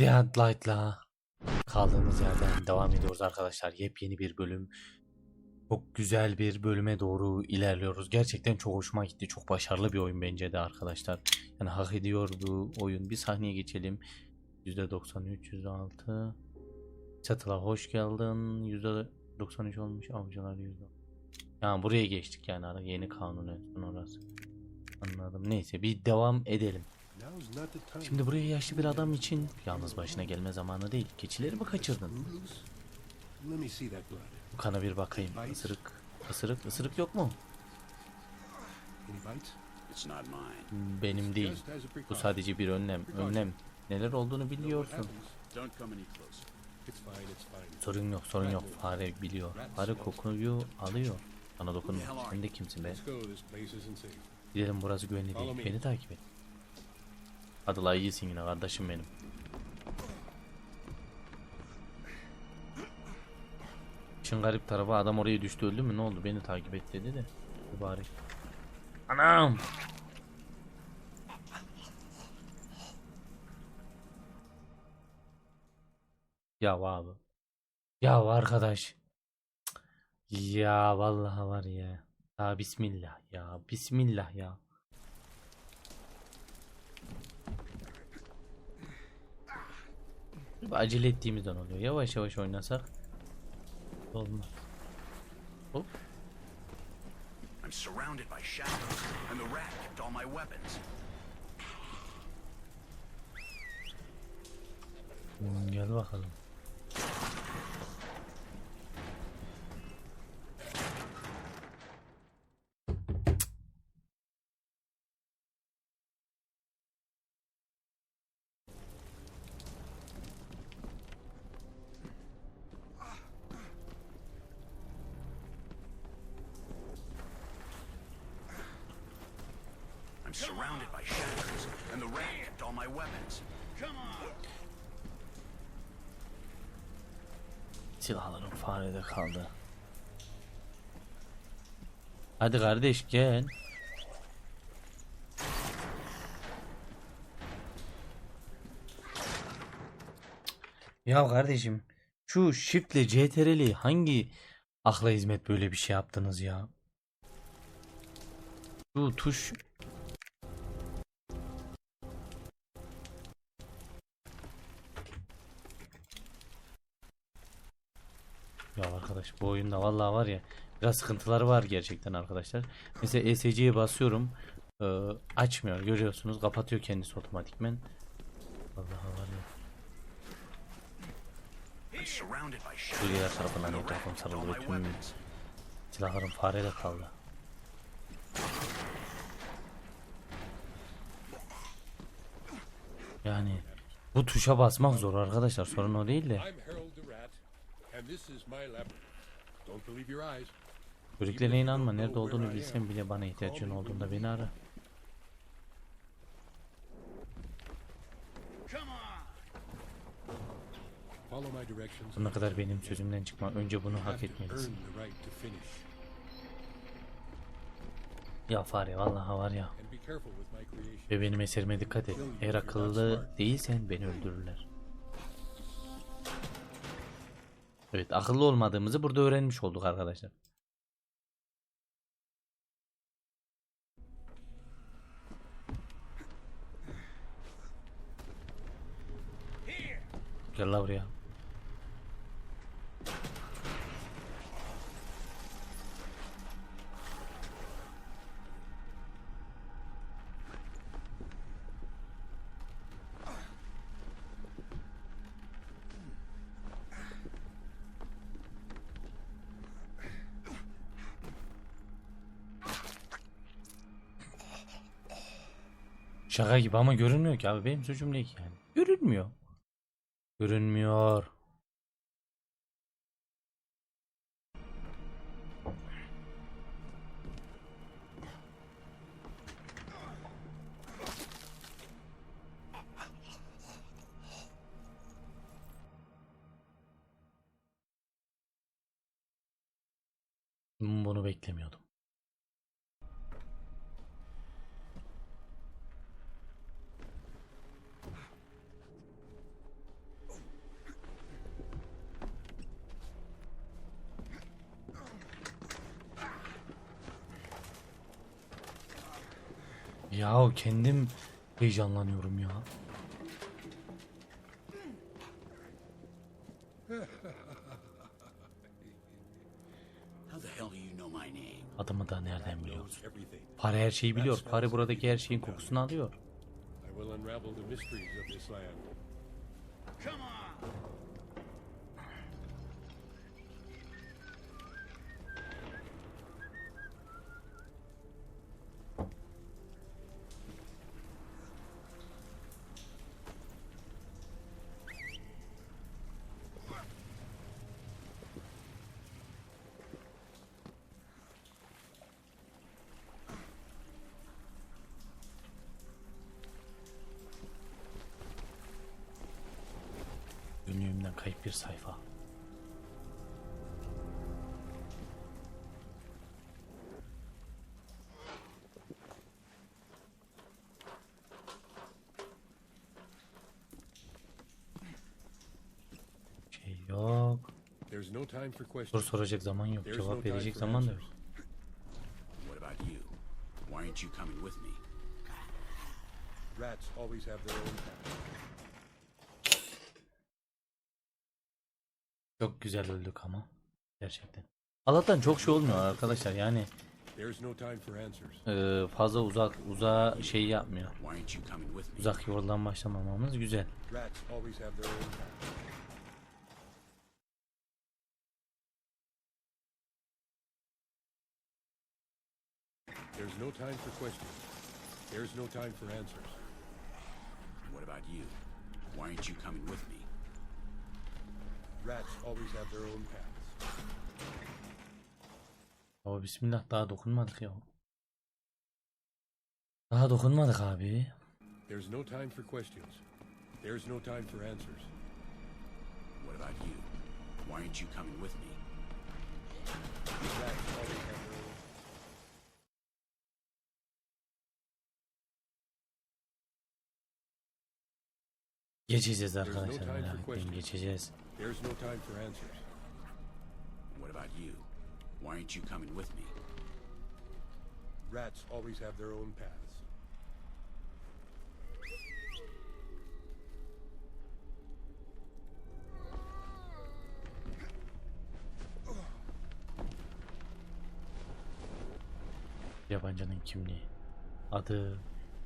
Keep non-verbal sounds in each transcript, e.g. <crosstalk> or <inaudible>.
Dead Light'la kaldığımız yerden devam ediyoruz arkadaşlar. Yepyeni bir bölüm. Çok güzel bir bölüme doğru ilerliyoruz. Gerçekten çok hoşuma gitti. Çok başarılı bir oyun bence de arkadaşlar. Yani hak ediyor bu oyun. Bir sahneye geçelim. %93, %6. Çatıla hoş geldin. %93 olmuş. Avcılar %. Yani buraya geçtik yani yeni kanun orası. Anladım. Neyse bir devam edelim. Şimdi buraya yaşlı bir adam için yalnız başına gelme zamanı değil. Keçileri mi kaçırdın? Bu kana bir bakayım. Isırık. Isırık. Isırık yok mu? Benim değil. Bu sadece bir önlem. Önlem. Neler olduğunu biliyorsun. Sorun yok, sorun yok. Fare biliyor. Fare kokuyu alıyor. Bana dokunma. Sen de kimsin be? Gidelim burası güvenli değil. Beni takip et. Hadi la iyisin yine kardeşim benim. İşin garip tarafı adam oraya düştü öldü mü ne oldu beni takip et dedi de. Mübarek. Anam. Ya abi. Ya arkadaş. Ya vallahi var ya. Ya bismillah ya. Bismillah ya. Bir acele ettiğimizden oluyor. Yavaş yavaş oynasak olmaz. Hop. I'm surrounded by shadows, and the rat kept all my weapons. Hmm, gel bakalım. Silahlarım farede kaldı. Hadi kardeş gel. Ya kardeşim şu shiftle CTRL'i hangi akla hizmet böyle bir şey yaptınız ya? Şu tuş bu oyunda vallahi var ya biraz sıkıntıları var gerçekten arkadaşlar. Mesela ESC'ye basıyorum e, açmıyor görüyorsunuz kapatıyor kendisi otomatikmen. Vallahi var ya. Bölgeler tarafından etrafım sarıldı ve tüm silahlarım fareyle kaldı. Yani bu tuşa basmak zor arkadaşlar sorun o değil de. Böreklere inanma nerede olduğunu bilsem bile bana ihtiyacın olduğunda beni ara. Sonuna kadar benim sözümden çıkma. Önce bunu hak etmelisin. Ya fare vallahi var ya. Ve benim eserime dikkat et. Eğer akıllı değilsen beni öldürürler. Evet akıllı olmadığımızı burada öğrenmiş olduk arkadaşlar. Gel la buraya. Şaka gibi ama görünmüyor ki abi. Benim suçum değil ki yani. Görünmüyor. Görünmüyor. Bunu beklemiyordum. Ya kendim heyecanlanıyorum ya. How the hell do you know my name? Adımı da nereden everything. Fare her şeyi biliyor. Fare buradaki her şeyin kokusunu alıyor. I will Günlüğümden kayıp bir sayfa. Şey yok. Soru soracak zaman yok. Cevap verecek zaman da yok. answers. What about you? Why aren't you coming with me? Rats always have their own path. Çok güzel öldük ama. Gerçekten. Allah'tan çok şey olmuyor arkadaşlar. Yani e, fazla uzak uzağa şey yapmıyor. Uzak yoldan başlamamamız güzel. There's no time for questions. There's no time for answers. What about you? Why aren't you coming with me? Rats always have their own paths. Baba bismillah daha dokunmadık ya. Daha dokunmadık abi. There's no time for questions. There's no time for answers. What about you? Why aren't you coming with me? Rats always have Geçeceğiz no arkadaşlar time for merak etmeyin questions. geçeceğiz. There's no time for answers. What about you? Why aren't you coming with me? Rats always have their own paths. Yabancının kimliği. Adı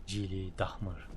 Cili Dahmır.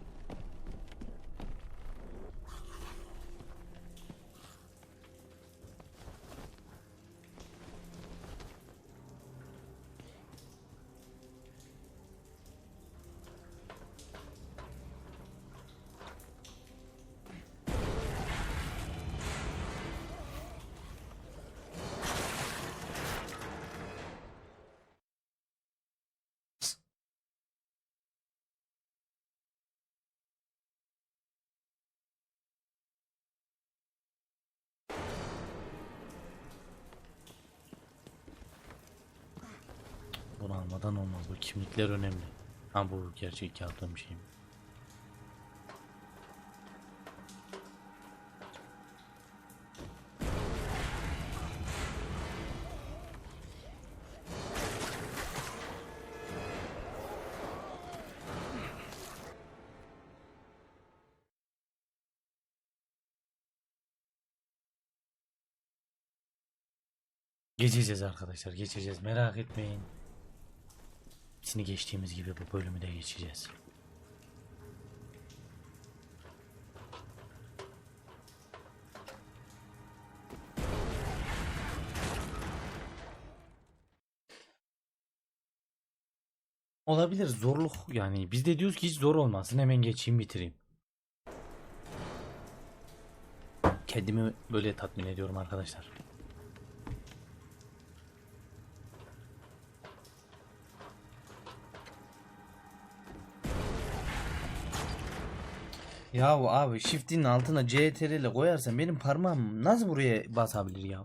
Bunu almadan olmaz. Bu kimlikler önemli. Ha bu gerçek yaptığım şey mi? Geçeceğiz arkadaşlar geçeceğiz merak etmeyin. Hepsini geçtiğimiz gibi bu bölümü de geçeceğiz. Olabilir zorluk yani biz de diyoruz ki hiç zor olmasın hemen geçeyim bitireyim. Kendimi böyle tatmin ediyorum arkadaşlar. Ya abi shift'in altına CTRL koyarsan benim parmağım nasıl buraya basabilir ya?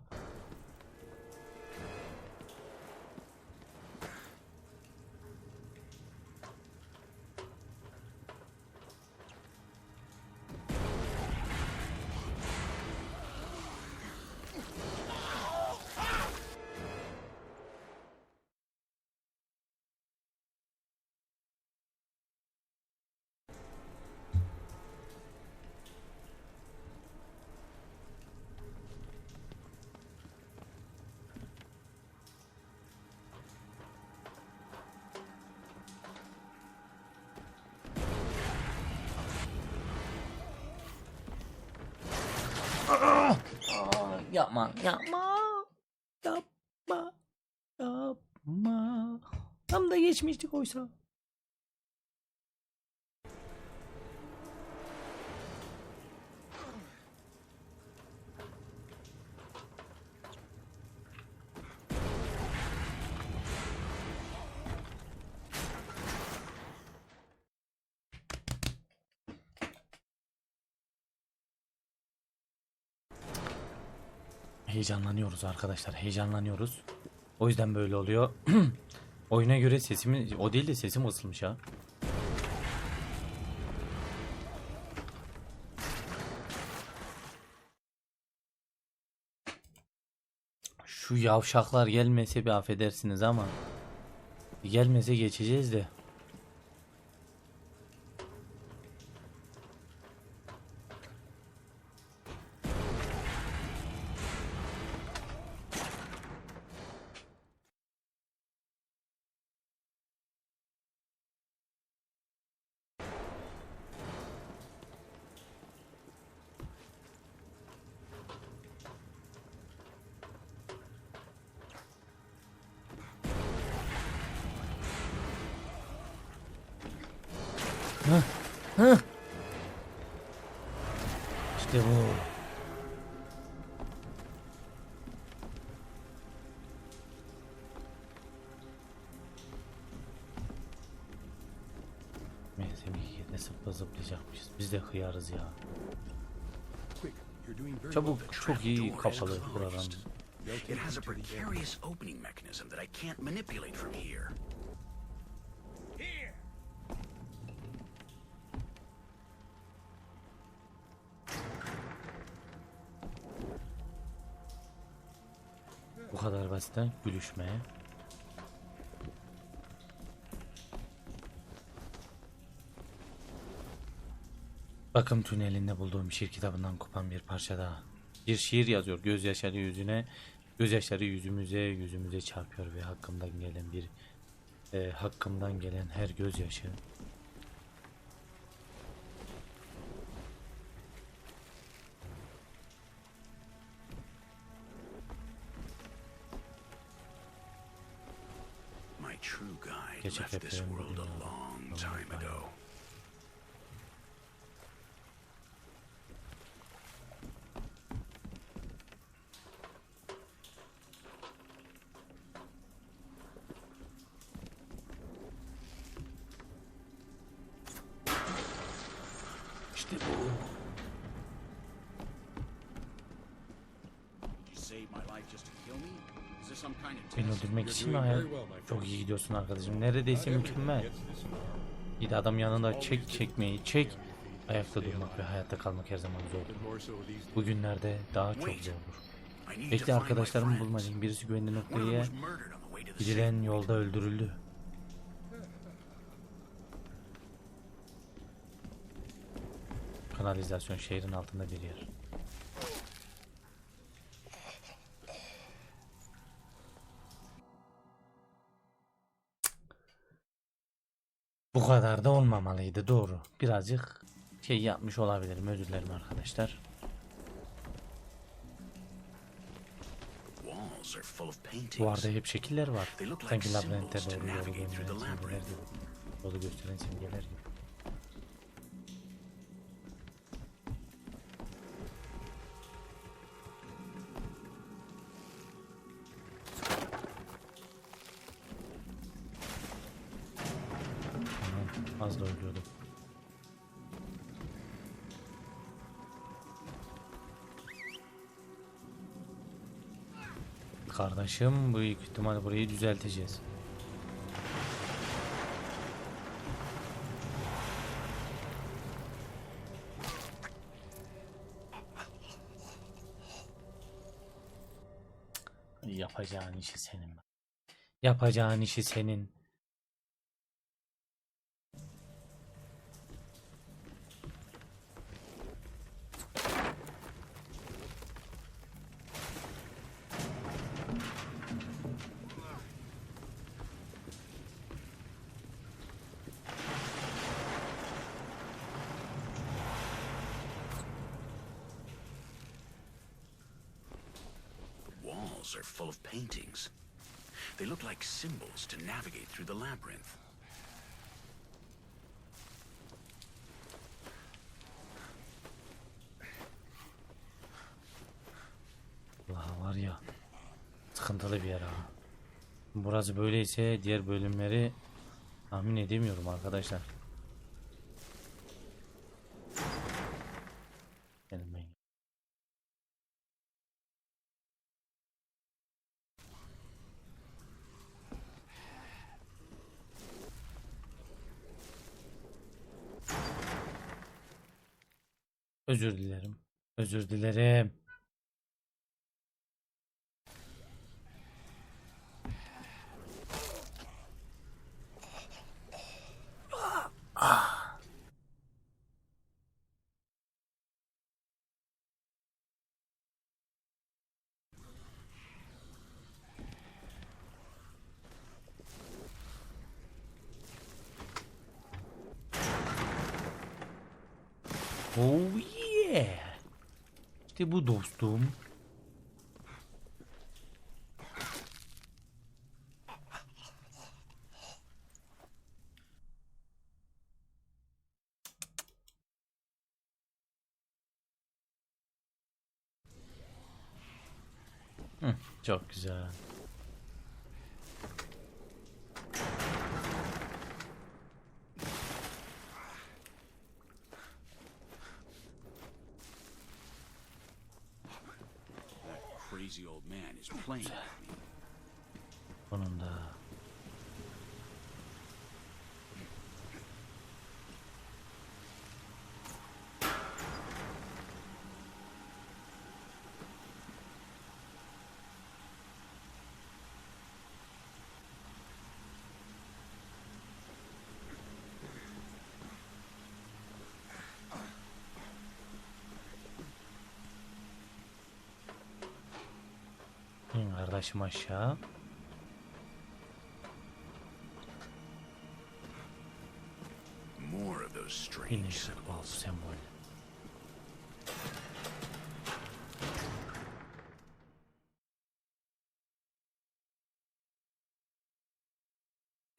Yapma. Yapma. Yapma. Yapma. Tam da geçmiştik oysa. Heyecanlanıyoruz arkadaşlar. Heyecanlanıyoruz. O yüzden böyle oluyor. <clears throat> Oyuna göre sesimi o değil de sesim ısılmış ha. Şu yavşaklar gelmese bir affedersiniz ama gelmese geçeceğiz de. İşte bu. Mevsim de zıpla zıplayacakmışız. Biz de hıyarız ya. Çabuk çok iyi kapalı buradan. It has a precarious opening mechanism that I can't manipulate from. Here! Basitten gülüşmeye. Bakım tünelinde bulduğum şiir kitabından kopan bir parça daha. Bir şiir yazıyor gözyaşları yüzüne, gözyaşları yüzümüze, yüzümüze çarpıyor ve hakkımdan gelen bir e, hakkımdan gelen her gözyaşı true guide left this world a long time ago. İşte. Did you save my life just to kill me? Beni öldürmek için mi hayal? Çok iyi gidiyorsun arkadaşım. Neredeyse mükemmel. Bir de adam yanında çek çekmeyi çek. Ayakta durmak ve hayatta kalmak her zaman zordur. Bugünlerde daha çok zordur. Bekle arkadaşlarımı bulmalıyım. Birisi güvenli noktaya gidilen yolda öldürüldü. Kanalizasyon şehrin altında bir yer. Bu kadar da olmamalıydı doğru. Birazcık şey yapmış olabilirim özür dilerim arkadaşlar. Duvarda hep şekiller var. Sanki to doğru yolu the simgeler gibi. Yolu gösteren simgeler gibi. Bu büyük ihtimal burayı düzelteceğiz. Yapacağın işi senin. Yapacağın işi senin. Symbols to navigate through the labyrinth. Allah var ya. Sıkıntılı bir yer ha. Burası böyleyse diğer bölümleri tahmin edemiyorum arkadaşlar. Benim ben. Özür dilerim. Özür dilerim. Oh yeah. İşte bu dostum. Hı, çok güzel. That crazy old man is playing with me. Sonunda. taşım aşağı. Yine bu sembol.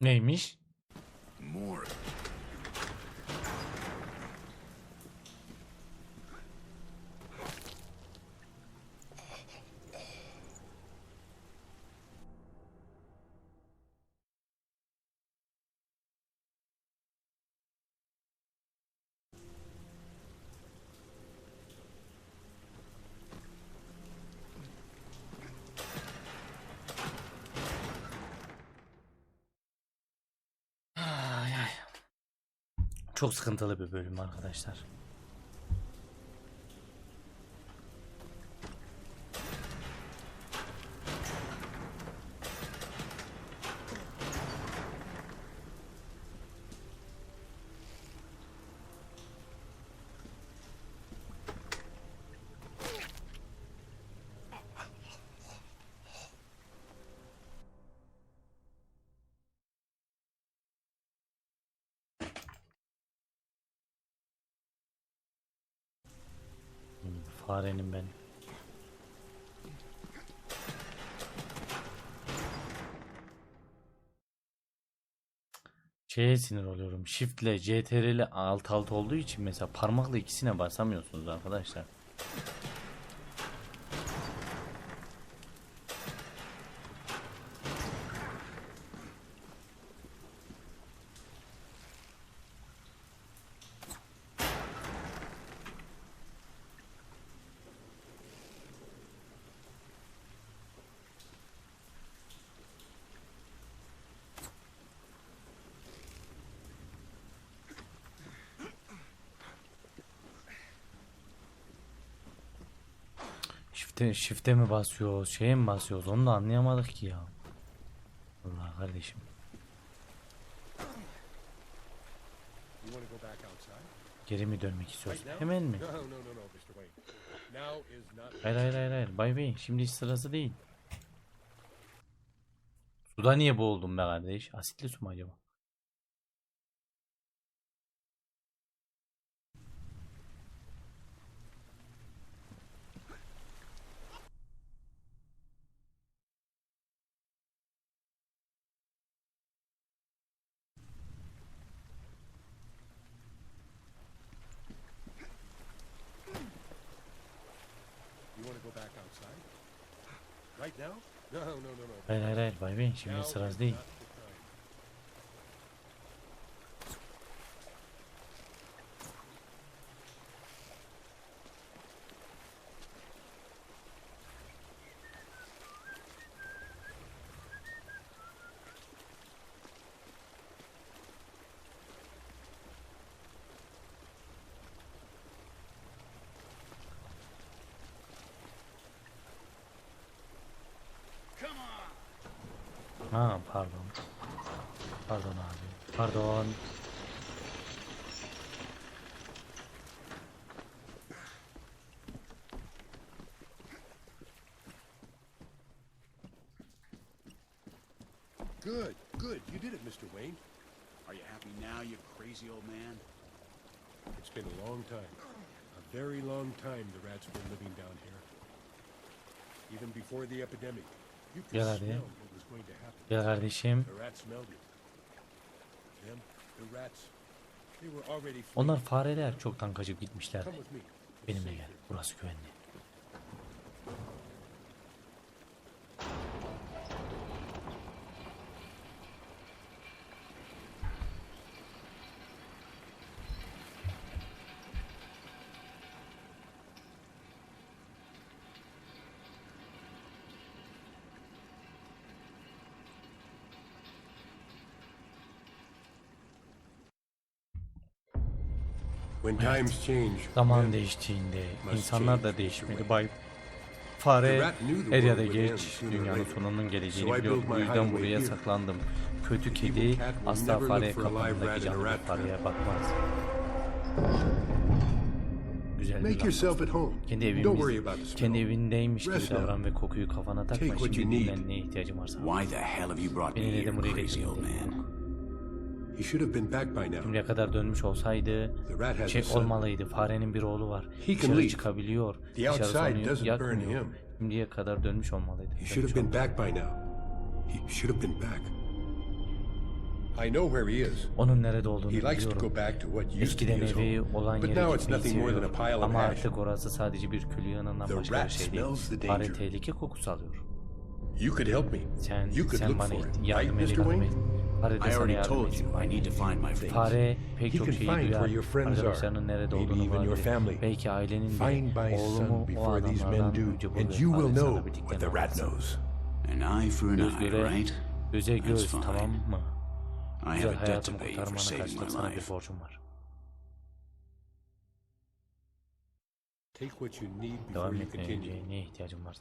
Neymiş? Çok sıkıntılı bir bölüm arkadaşlar. Farenim ben. Şeye sinir oluyorum. Shift ile CTRL ile alt alt olduğu için mesela parmakla ikisine basamıyorsunuz arkadaşlar. Shift'e, shift'e mi basıyoruz, şeye mi basıyoruz onu da anlayamadık ki ya. Allah kardeşim. Geri mi dönmek now? Hemen mi? Hayır hayır hayır hayır. Bay Bey şimdi hiç sırası değil. Suda niye boğuldum be kardeş? Asitli su mu acaba? چې مې سره دی very long time the rats been living down here. Even before the epidemic. You could Gel hadi. smell what was going to happen. Gel kardeşim. The rats smelled it. Them, the rats, they were already fleeing. Onlar fareler çoktan kaçıp gitmişlerdi. Come with me. Benimle gel. Burası güvenli. When times change, Zaman değiştiğinde must insanlar da change, değişmeli bay. Fare The rat knew the er ya da geç dünyanın sonunun geleceğini So I biliyor. built Bu my yüzden buraya saklandım. Kötü The kedi asla never fare kapağındaki canlı trap. fareye bakmaz. Güzel bir Make laf. yourself at home. Kendi Don't worry evimiz, about the smell. kendi evindeymiş gibi davran ve kokuyu kafana takma. Take what Şimdi you need. dinlenmeye ihtiyacım varsa. Why the hell have you brought me Beni here, neden buraya crazy old getirdin? Şimdiye kadar dönmüş olsaydı şey olmalıydı. Farenin bir oğlu var. Dışarı çıkabiliyor. Dışarı burn yakmıyor. Şimdiye kadar dönmüş olmalıydı. Dönmüş. I know where he is. Onun nerede olduğunu He likes to biliyorum. go back to what used to Eskiden evi olan yere gitmeyi seviyor. Ama artık orası sadece bir kül yığınından The başka bir şey değil. Fare tehlike kokusu alıyor. You could help me. Sen, You could sen bana yardım et, yardım et. Fare de I sana already yardım told you I need to find my things. Fare pek He çok can şeyi find duyar. where your friends are. Arkadaşlarının nerede Maybe olduğunu even your bulabilir. family. Belki ailenin Find de my oğlumu son o before these men adamlardan do, önce bul and you will fare know sana what the rat knows. An eye for an Göz eye, göre, right? göze That's göz fine. tamam mı? I have Güzel a debt to hayatımı pay you for kurtarmana saving karşılık my sana bir life. borcum var. Take what you need before Devam you etmeye continue. önce neye ihtiyacım var?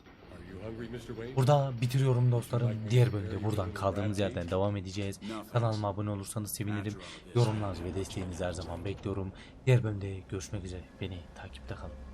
Burada bitiriyorum dostlarım. Diğer bölümde buradan kaldığımız yerden devam edeceğiz. Kanalıma abone olursanız sevinirim. Yorumlar ve desteğinizi her zaman bekliyorum. Diğer bölümde görüşmek üzere. Beni takipte kalın.